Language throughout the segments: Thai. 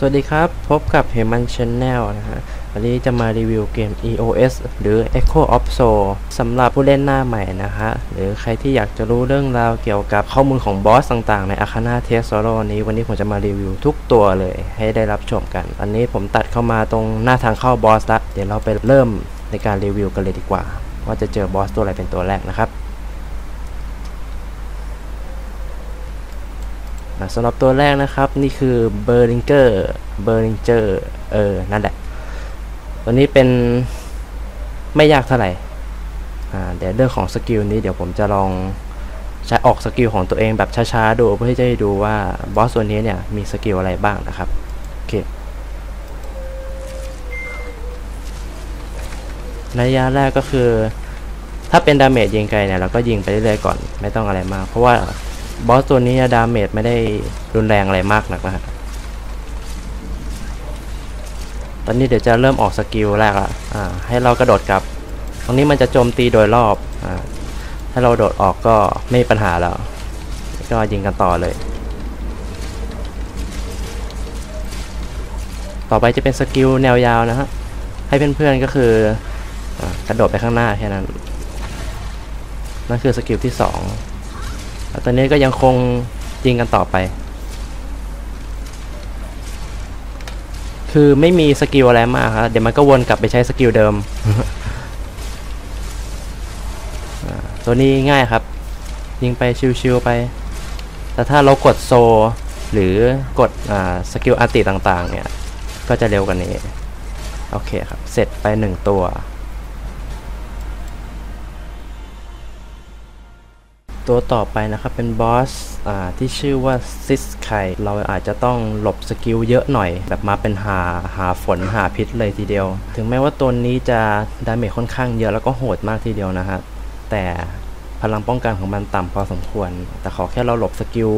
สวัสดีครับ พบกับเฮมันช n แนลนะฮะ วันนี้จะมารีวิวเกม EOS หรือ Echo of Soul สำหรับผู้เล่นหน้าใหม่นะฮะ หรือใครที่อยากจะรู้เรื่องราวเกี่ยวกับข้อมูลของบอสต่างๆ ใน Arcana t e s o r o นี้ วันนี้ผมจะมารีวิวทุกตัวเลยให้ได้รับชมกัน อันนี้ผมตัดเข้ามาตรงหน้าทางเข้าบอสละ เดี๋ยวเราไปเริ่มในการรีวิวกันเลยดีกว่า ว่าจะเจอบอสตัวอะไรเป็นตัวแรกนะครับ อะ สำหรับตัวแรกนะครับนี่คือเบอร์ลิงเกอร์เบอร์ลิงเจอร์เออ นั่นแหละ ตัวนี้เป็นไม่ยากเท่าไหร่เดี๋ยวเรื่องของสกิลนี้เดี๋ยวผมจะลองใช้ออกสกิลของตัวเองแบบช้าๆดูเพื่อที่จะให้ดูว่าบอสตัวนี้เนี่ยมีสกิลอะไรบ้างนะครับโอเคระยะแรกก็คือ ถ้าเป็นดาเมจยิงไกลเนี่ยเราก็ยิงไปเรื่อยๆก่อนไม่ต้องอะไรมาก เพราะว่า บอสตัวนี้ดาเมจไม่ได้รุนแรงอะไรมากนักนะครับตอนนี้เดี๋ยวจะเริ่มออกสกิลแรกละอ่าให้เรากระโดดกลับ ตรงนี้มันจะโจมตีโดยรอบอ่าถ้าเราโดดออกก็ไม่มีปัญหาแล้ว ก็ยิงกันต่อเลย ต่อไปจะเป็นสกิลแนวยาวนะฮะ ให้เพื่อนๆก็คืออกระโดดไปข้างหน้าแค่นั้น นั่นคือสกิลที่ ตอนนี้ก็ยังคงยิงกันต่อไป คือไม่มีสกิลอะไรมากครับ เดี๋ยวมันก็วนกลับไปใช้สกิลเดิม ตัวนี้ง่ายครับ ยิงไปชิวๆไป แต่ถ้าเรากดโซ หรือกดสกิลอาร์ติต่างๆ เนี่ย ก็จะเร็วกว่านี้ โอเคครับ เสร็จไปหนึ่งตัว ตัวต่อไปนะครับเป็นบอสที่ชื่อว่าซิสไคเราอาจจะต้องหลบสกิลเยอะหน่อย แบบมาเป็นหาหาฝนหาพิษเลยทีเดียว ถึงแม้ว่าตัวนี้จะดาเมจค่อนข้างเยอะแล้วก็โหดมากทีเดียวนะฮะแต่พลังป้องกันของมันต่ำพอสมควร แต่ขอแค่เราหลบสกิล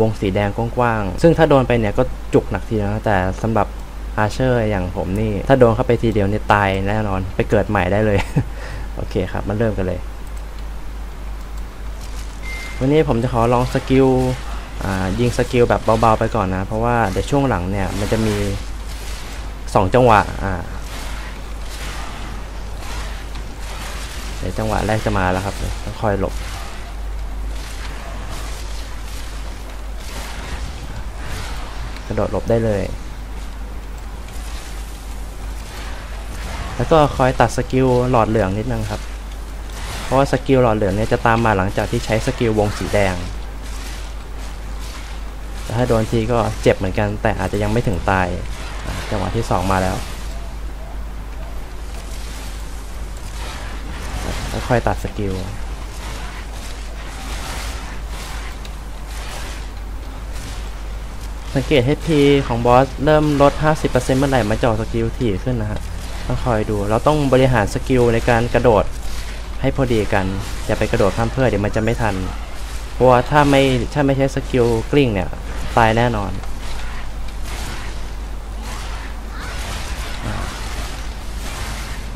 วงสีแดงกว้างๆ ซึ่งถ้าโดนไปเนี่ยก็จุกหนักทีนะแต่สำหรับอาเชอร์อย่างผมนี่ ถ้าโดนเข้าไปทีเดียวนี่ตายแน่นอน ไปเกิดใหม่ได้เลย โอเคครับ มาเริ่มกันเลย วันนี้ผมจะขอลองสกิลยิงสกิลแบบเบาๆไปก่อนนะ เพราะว่าเดี๋ยวช่วงหลังเนี่ยมันจะมี 2 จังหวะเดี๋ยวจังหวะแรกจะมาแล้วครับต้องคอยหลบกระโดดหลบได้เลย แล้วก็คอยตัดสกิลหลอดเหลืองนิดนึงครับ ราะว่าสกิลหลอดเหลืองเนี่ยจะตามมาหลังจากที่ใช้สกิลวงสีแดง แต่ถ้าโดนทีก็เจ็บเหมือนกัน แต่อาจจะยังไม่ถึงตาย จังหวะที่ 2 มาแล้ว ค่อยตัดสกิลสังเกต HP ของบอสเริ่มลด 50%เมื่อไหร่มาจอสกิลถี่ขึ้นนะฮะ ต้องคอยดู เราต้องบริหารสกิลในการกระโดด ให้พอดีกัน อย่าไปกระโดดข้ามเพื่อเดี๋ยวมันจะไม่ทัน เพราะว่าถ้าไม่ถ้าไม่ใช้สกิลกลิ้งเนี่ย ตายแน่นอน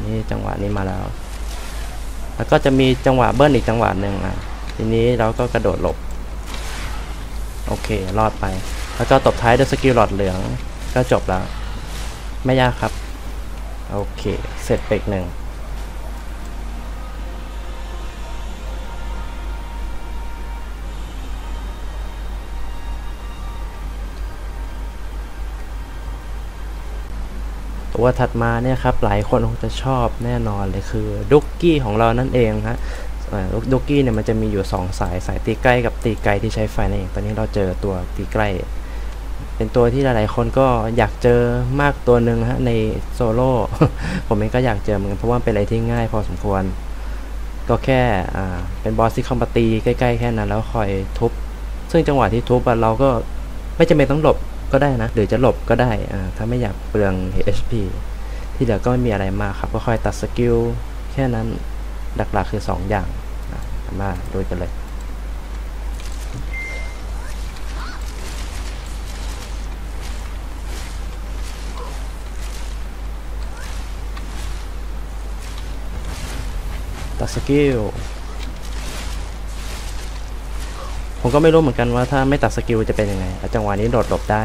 นี่จังหวะนี้มาแล้ว แล้วก็จะมีจังหวะเบิ้ลอีกจังหวะหนึ่งอะ ทีนี้เราก็กระโดดหลบ โอเค รอดไป แล้วก็ตบท้ายด้วยสกิลหลอดเหลือง ก็จบแล้ว ไม่ยากครับ โอเค เสร็จไปอีกหนึ่ง ตัวถัดมาเนี่ยครับหลายคนคงจะชอบแน่นอนเลยคือดุกกี้ของเรานั่นเองฮะดุกกี้เนี่ยมันจะมีอยู่ 2 สายสายตีใกล้กับตีไกลที่ใช้ไฟนั่นเองตอนนี้เราเจอตัวตีใกล้ เป็นตัวที่หลายๆคนก็อยากเจอมากตัวหนึ่งฮะในโซโล่ผมเองก็อยากเจอเหมือนกันเพราะว่าเป็นอะไรที่ง่ายพอสมควร ก็แค่อ่าเป็นบอสที่เข้ามาตีใกล้ ๆ แค่นั้นแล้วคอยทุบ ซึ่งจังหวะที่ทุบเราก็ไม่จำเป็นต้องหลบ ก็ได้นะ หรือจะหลบก็ได้ถ้าไม่อยากเปลือง HP ที่เหลือก็ไม่มีอะไรมากครับ ก็ค่อยตัดสกิลแค่นั้นหลักๆคือ 2 อย่างมาดูกันเลยตัดสกิล ผมก็ไม่รู้เหมือนกันว่าถ้าไม่ตัดสกิลจะเป็นยังไงจังหวะนี้โดดหลบได้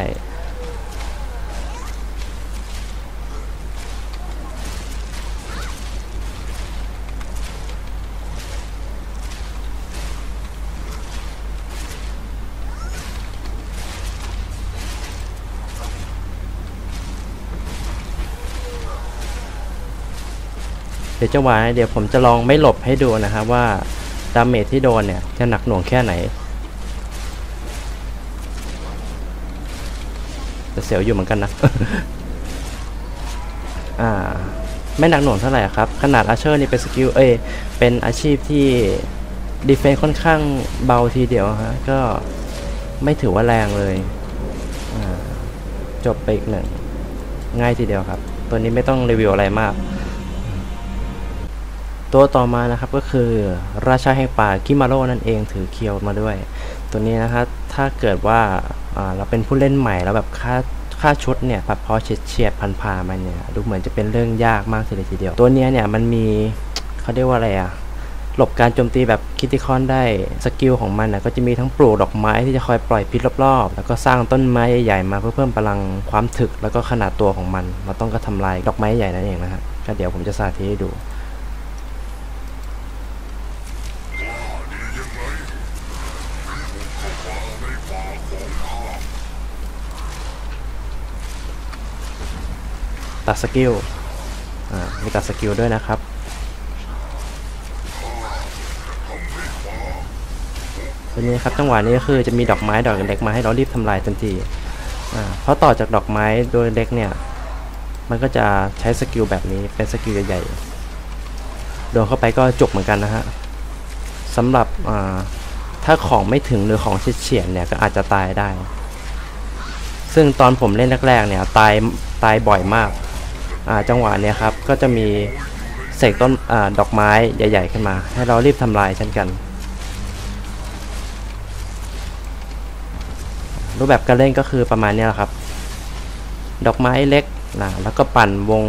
เดี๋ยวจะวายเดี๋ยวผมจะลองไม่หลบให้ดูนะครับว่าดาเมจที่โดนเนี่ยจะหนักหน่วงแค่ไหน เสียวอยู่เหมือนกันนะอ่าไม่หนักหน่วงเท่าไหร่ครับ ขนาดอาเชอร์นี่เป็นสกิลเอ้ยเป็นอาชีพที่ดีเฟนค่อนข้างเบาทีเดียวฮะก็ไม่ถือว่าแรงเลย จบไปอีกหนึ่ง ง่ายทีเดียวครับ ตัวนี้ไม่ต้องรีวิวอะไรมาก ตัวต่อมานะครับก็คือราชาแห่งป่าคิมาโร่นั่นเองถือเคียวมาด้วย ตัวนี้นะครับถ้าเกิดว่าเราเป็นผู้เล่นใหม่แล้วแบบค่า ค่าชุดเนี่ยพอเฉียดเฉียดพันพามันเนี่ยดูเหมือนจะเป็นเรื่องยากมากเลยทีเดียว ตัวเนี้ยเนี่ยมันมีเขาเรียกว่าอะไรอะหลบการโจมตีแบบคิติคอนได้สกิลของมันนะก็จะมีทั้งปลูกดอกไม้ที่จะคอยปล่อยพิษรอบๆ แล้วก็สร้างต้นไม้ใหญ่ๆมาเพื่อเพิ่มพลังความถึกแล้วก็ขนาดตัวของมัน เราต้องก็ทำลายดอกไม้ใหญ่นั่นเองนะฮะก็เดี๋ยวผมจะสาธิตให้ดู ตัดสกิล อ่า มีตัดสกิลด้วยนะครับตัวนี้ครับจังหวะนี้ก็คือจะมีดอกไม้ดอกเล็กมาให้เรารีบทำลายทันที อ่า เพราะต่อจากดอกไม้โดยเล็กเนี่ย มันก็จะใช้สกิลแบบนี้เป็นสกิลใหญ่ๆ โดนเข้าไปก็จุกเหมือนกันนะฮะสำหรับ อ่า ถ้าของไม่ถึงหรือของเฉียดเนี่ยก็อาจจะตายได้ซึ่งตอนผมเล่นแรกๆเนี่ยตายตายบ่อยมาก จังหวะเนี้ยครับก็จะมีเสกต้นอดอกไม้ใหญ่ ๆ ขึ้นมา ให้เรารีบทำลายเช่นกัน รูปแบบการเล่นก็คือประมาณนี้แหละครับ ดอกไม้เล็กนะแล้วก็ปั่นวง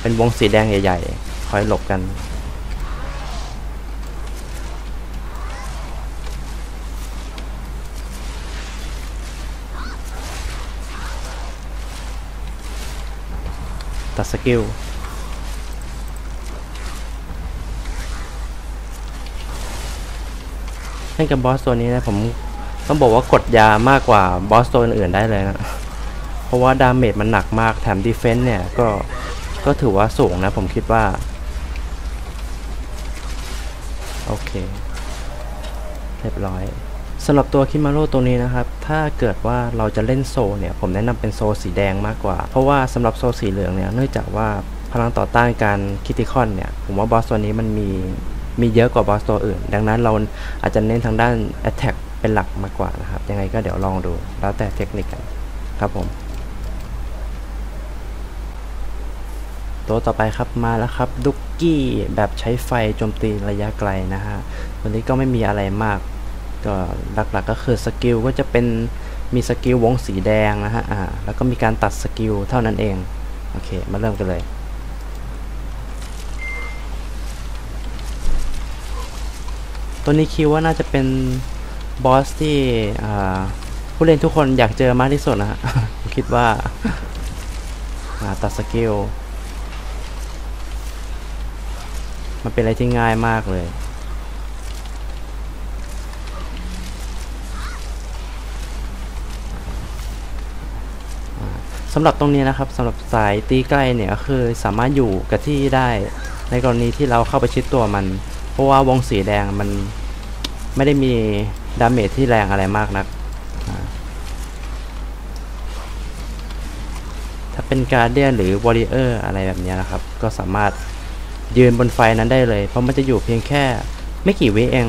เป็นวงสีแดงใหญ่ ๆ คอยหลบกัน ตัดสกิลเล่นกับบอสตัวนี้นะผมต้องบอกว่ากดยามากกว่าบอสตัวอื่นๆได้เลยนะ เพราะว่าดาเมจมันหนักมากแถมดีเฟนส์เนี่ยก็ก็ถือว่าสูงนะผมคิดว่า โอเค เรียบร้อย สำหรับตัวคิมาโร่ตัวนี้นะครับ ถ้าเกิดว่าเราจะเล่นโซเนี่ย ผมแนะนำเป็นโซสีแดงมากกว่า เพราะว่าสำหรับโซสีเหลืองเนี่ย เนื่องจากว่าพลังต่อต้านการคิติคอนเนี่ย ผมว่าบอสตัวนี้มันมีมีเยอะกว่าบอสตัวอื่น ดังนั้นเราอาจจะเน้นทางด้าน Attack เป็นหลักมากกว่านะครับ ยังไงก็เดี๋ยวลองดู แล้วแต่เทคนิคกันครับผม ตัวต่อไปครับมาแล้วครับดุกกี้แบบใช้ไฟโจมตีระยะไกลนะฮะตัวนี้ก็ไม่มีอะไรมาก ก็หลักๆก็คือสกิลก็จะเป็นมีสกิลวงสีแดงนะฮะอ่าแล้วก็มีการตัดสกิลเท่านั้นเอง โอเค มาเริ่มกันเลยตัวนี้คิดว่าน่าจะเป็นบอสที่ผู้เล่นทุกคนอยากเจอมากที่สุดนะฮะคิดว่าตัดสกิลมันเป็นอะไรที่ง่ายมากเลย สำหรับตรงนี้นะครับสำหรับสายตีใกล้เนี่ยก็คือสามารถอยู่กับที่ได้ในกรณีที่เราเข้าไปชิดตัวมัน เพราะว่าวงสีแดงมันไม่ได้มีดาเมจที่แรงอะไรมากนัก ถ้าเป็นการเดียนหรือวอริเออร์อะไรแบบนี้นะครับ ก็สามารถยืนบนไฟนั้นได้เลย เพราะมันจะอยู่เพียงแค่ไม่กี่วิเอง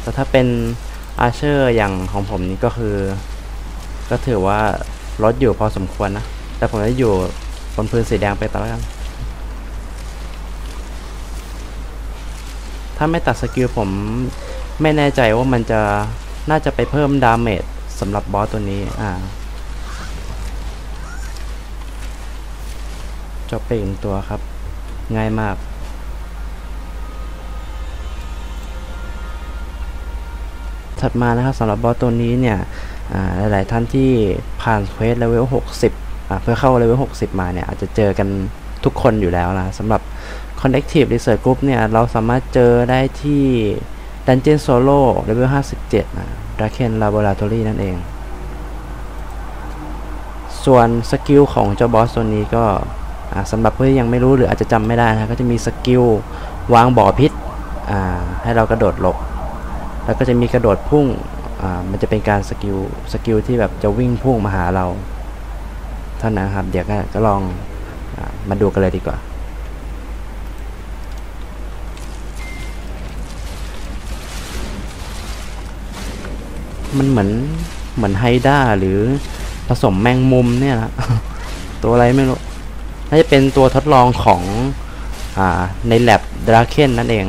แต่ถ้าเป็นอาเชอร์อย่างของผมนี่ก็คือ ก็ถือว่าลดอยู่พอสมควรนะ แต่ผมจะอยู่บนพื้นสีแดงไปตลอดถ้าไม่ตัดสกิลผมไม่แน่ใจว่ามันจะน่าจะไปเพิ่มดาเมจสำหรับบอสตัวนี้ อ่าจบไปอีกหนึ่งตัวครับ ง่ายมาก ถัดมานะครับสำหรับบอสตัวนี้เนี่ย หลายๆท่านที่ผ่านเควสเลเวล60อ่าเพื่อเข้าเลเวล60 มาเนี่ย อาจจะเจอกันทุกคนอยู่แล้วนะสำหรับ Connective Research Group เนี่ย เราสามารถเจอได้ที่ Dungeon Solo เลเวล57 นะ Draken Laboratory นั่นเอง ส่วนสกิลของเจ้าบอสตัวนี้ก็อ่าสำหรับเพื่อนที่ยังไม่รู้หรืออาจจะจำไม่ได้นะ ก็จะมีสกิลวางบ่อพิษอ่าให้เรากระโดดหลบ แล้วก็จะมีกระโดดพุ่ง มันจะเป็นการสกิลสกิลที่แบบจะวิ่งพุ่งมาหาเราเท่านั้นครับ เดี๋ยวก็ก็ลองอมาดูกันเลยดีกว่ามันเหมือนเหมือนไฮด้าหรือผสมแมงมุมเนี่ยนะตัวอะไรไม่รู้น่าจะเป็นตัวทดลองของอในแ a บดราเคนนั่นเอง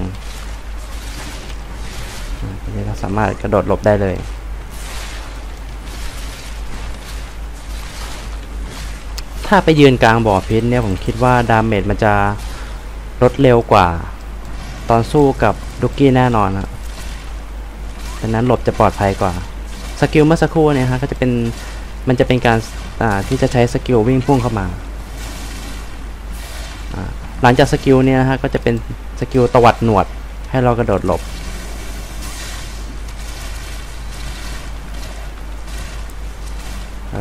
สามารถกระโดดหลบได้เลย ถ้าไปยืนกลางบ่อพิษเนี่ยผมคิดว่าดาเมจมันจะลดเร็วกว่า ตอนสู้กับดุกกี้แน่นอนครับดังนั้นหลบจะปลอดภัยกว่า สกิลเมื่อสักครู่เนี่ยฮะก็จะเป็นมันจะเป็นการที่จะใช้สกิลวิ่งพุ่งเข้ามาอ่าหลังจากสกิลเนี่ยนะฮะก็จะเป็นสกิลตวัดหนวดให้เรากระโดดหลบ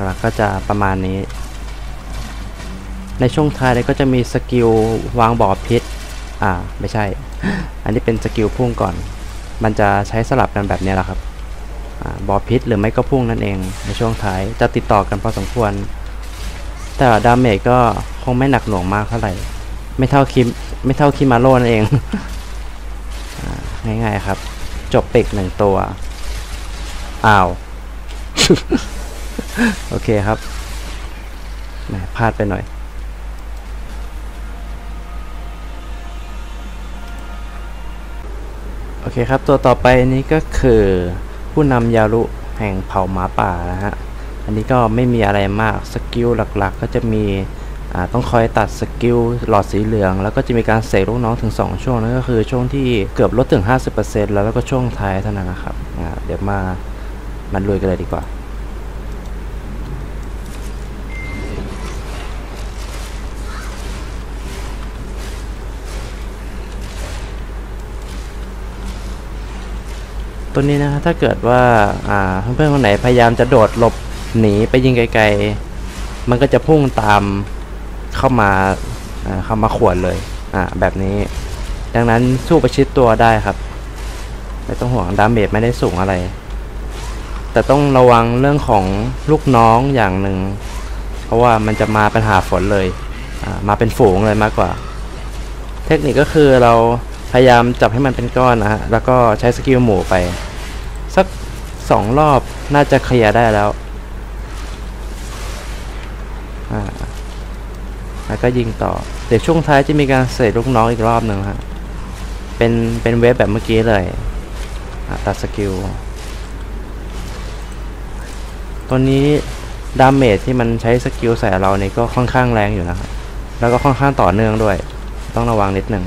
หลักๆก็จะประมาณนี้ ในช่วงท้ายเลยก็จะมีสกิลวางบ่อพิษ อ่า ไม่ใช่ อันนี้เป็นสกิลพุ่งก่อน มันจะใช้สลับกันแบบนี้แหละครับอ่าบ่อพิษหรือไม่ก็พุ่งนั่นเอง ในช่วงท้ายจะติดต่อกันพอสมควร แต่ดาเมจก็คงไม่หนักหน่วงมากเท่าไหร่ ไม่เท่าคิมไม่เท่าคิมาโร่นั่นเองอ่าง่ายๆครับ จบปิกหนึ่งตัว อ้าว โอเคครับแหมพลาดไปหน่อย โอเคครับ ตัวต่อไปนี้ก็คือผู้นำยารุแห่งเผ่าหมาป่านะฮะ อันนี้ก็ไม่มีอะไรมาก สกิลหลักๆ ก็จะมีต้องคอยตัดสกิลหลอดสีเหลือง แล้วก็จะมีการเสกลูกน้องถึง 2 ช่วงนั่นก็คือช่วงที่เกือบลดถึง 50%แล้วแล้วก็ช่วงท้ายเท่านั้นนะครับ เดี๋ยวมามันลุยกันเลยดีกว่า ตัวนี้นะถ้าเกิดว่าอ่าเพื่อนๆคนไหนพยายามจะโดดหลบหนีไปยิงไกลๆ มันก็จะพุ่งตามเข้ามาเข้ามาขวนเลยอ่าแบบนี้ ดังนั้นสู้ประชิดตัวได้ครับ ไม่ต้องห่วงดาเมจไม่ได้สูงอะไร แต่ต้องระวังเรื่องของลูกน้องอย่างหนึ่ง เพราะว่ามันจะมาเป็นหาฝนเลยอ่ามาเป็นฝูงเลยมากกว่า เทคนิคก็คือเราพยายามจับให้มันเป็นก้อนนะฮะ แล้วก็ใช้สกิลหมู่ไป สักสองรอบน่าจะเคลียร์ได้แล้วแล้วก็ยิงต่อ เดี๋ยวช่วงท้ายจะมีการเสร็จลูกน้องอีกรอบหนึ่งฮะ เป็น เป็นเวฟแบบเมื่อกี้เลยตัดสกิล ตัวนี้ดาเมจที่มันใช้สกิลใส่เราเนี่ยก็ค่อนข้างแรงอยู่นะครับ แล้วก็ค่อนข้างต่อเนื่องด้วย ต้องระวังนิดหนึ่ง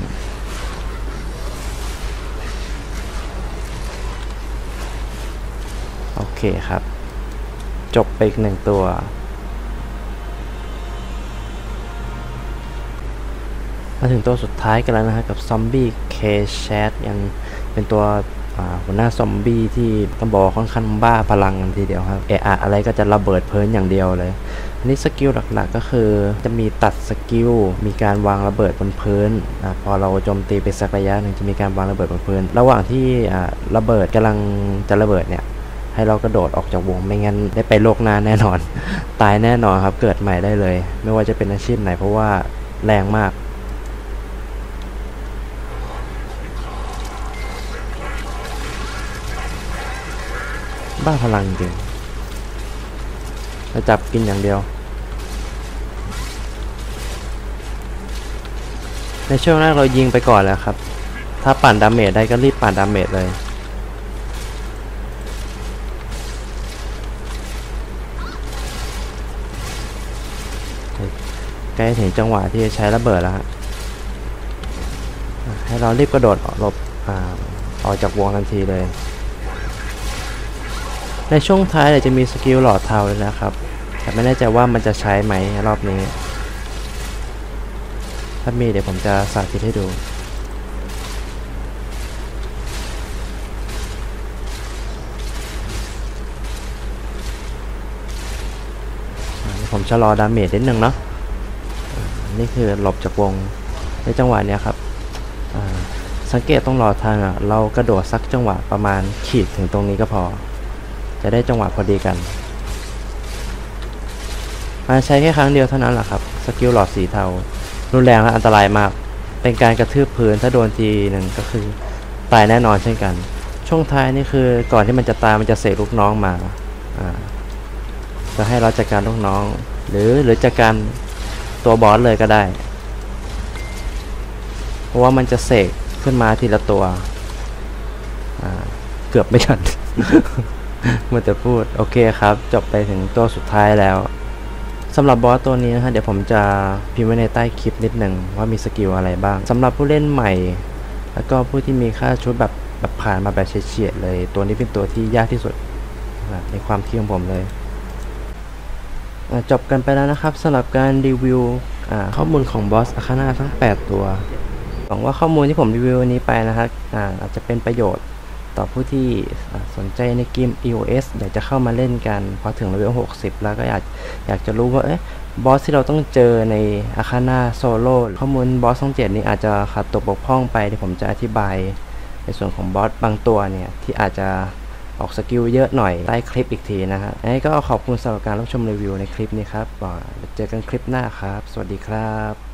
โอ เคครับ จบไปอีกหนึ่งตัว มาถึงตัวสุดท้ายกันแล้วนะฮะกับซอมบี้เคชดยังเป็นตัวหัวหน้าซอมบี้ที่ต้องบอกค่อนข้างบ้าพลังกันทีเดียวครับเอะอะอะไรก็จะระเบิดเพลินอย่างเดียวเลย อันนี้สกิลหลักๆก็คือจะมีตัดสกิล มีการวางระเบิดบนพื้นอพอเราโจมตีไปสักระยะหนึ่งจะมีการวางระเบิดบนพื้น ระหว่างที่ระเบิดกำลังจะระเบิดเนี่ย ให้เรากระโดดออกจากวงไม่งั้นได้ไปโลกหน้าแน่นอน ตายแน่นอนครับเกิดใหม่ได้เลย ไม่ว่าจะเป็นอาชีพไหนเพราะว่าแรงมาก บ้าพลังจริงจะจับกินอย่างเดียว ในช่วงแรกเรายิงไปก่อนแล้วครับ ถ้าปั่นดาเมจได้ก็รีบปั่นดาเมจเลย ล้ถึงจังหวะที่จะใช้ระเบิดแล้วฮะให้เรารีบกระโดดหลบอออกจากวงทันทีเลย ในช่วงท้ายเนี่ยจะมีสกิลหลอดเทาเลยนะครับ แต่ไม่แน่ใจว่ามันจะใช้ไหมรอบนี้ ถ้ามีเดี๋ยวผมจะสาธิตให้ดูผมชะลอดาเมจนิดนึงเนาะ นี่คือหลบจากวงในจังหวะเนี้ยครับสังเกตต้องรอทางอะเรากระโดดสักจังหวะประมาณขีดถึงตรงนี้ก็พอ จะได้จังหวะพอดีกันมาใช้แค่ครั้งเดียวเท่านั้นแหละครับสกิลหลอดสีเทารุนแรงและอันตรายมาก เป็นการกระทืบพื้นถ้าโดนทีหนึ่งก็คือตายแน่นอนเช่นกัน ช่วงท้ายนี่คือก่อนที่มันจะตายมันจะเสกลูกน้องมาอ่าจะให้เราจัดการลูกน้อง หรือหรือจัดการ ตัวบอสเลยก็ได้ เพราะว่ามันจะเสกขึ้นมาทีละตัวเกือบไม่ทันเมื่อจะพูด โอเคครับ จบไปถึงตัวสุดท้ายแล้วสำหรับบอสตัวนี้นะฮะเดี๋ยวผมจะพิมพ์ไว้ในใต้คลิปนิดหนึ่งว่ามีสกิลอะไรบ้างสำหรับผู้เล่นใหม่ แล้วก็ผู้ที่มีค่าชุดแบบแบบผ่านมาแบบเฉียดๆเลย ตัวนี้เป็นตัวที่ยากที่สุดในความคิดของผมเลย จบกันไปแล้วนะครับสำหรับการรีวิวข้อมูลของบอสอาคาน่าทั้ง 8 ตัวหวังว่าข้อมูลที่ผมรีวิววันนี้ไปนะครับอาอาจจะเป็นประโยชน์ต่อผู้ที่สนใจในเกม EOS อยากจะเข้ามาเล่นกัน พอถึงเลเวล 60 แล้วก็อยากอยากจะรู้ว่าเอ๊ะบอสที่เราต้องเจอในอาคาน่าโซโล่ข้อมูลบอสต้งเจ็ดนี้อาจจะขาดตกบกพร่องไปเดี๋ยวผมจะอธิบาย ในส่วนของบอสบางตัวเนี่ย ที่อาจจะ ออกสกิลเยอะหน่อยใต้คลิปอีกทีนะฮะไอ้ก็ขอบคุณสำหรับการรับชมรีวิวในคลิปนี้ครับอ่าเจอกันคลิปหน้าครับ สวัสดีครับ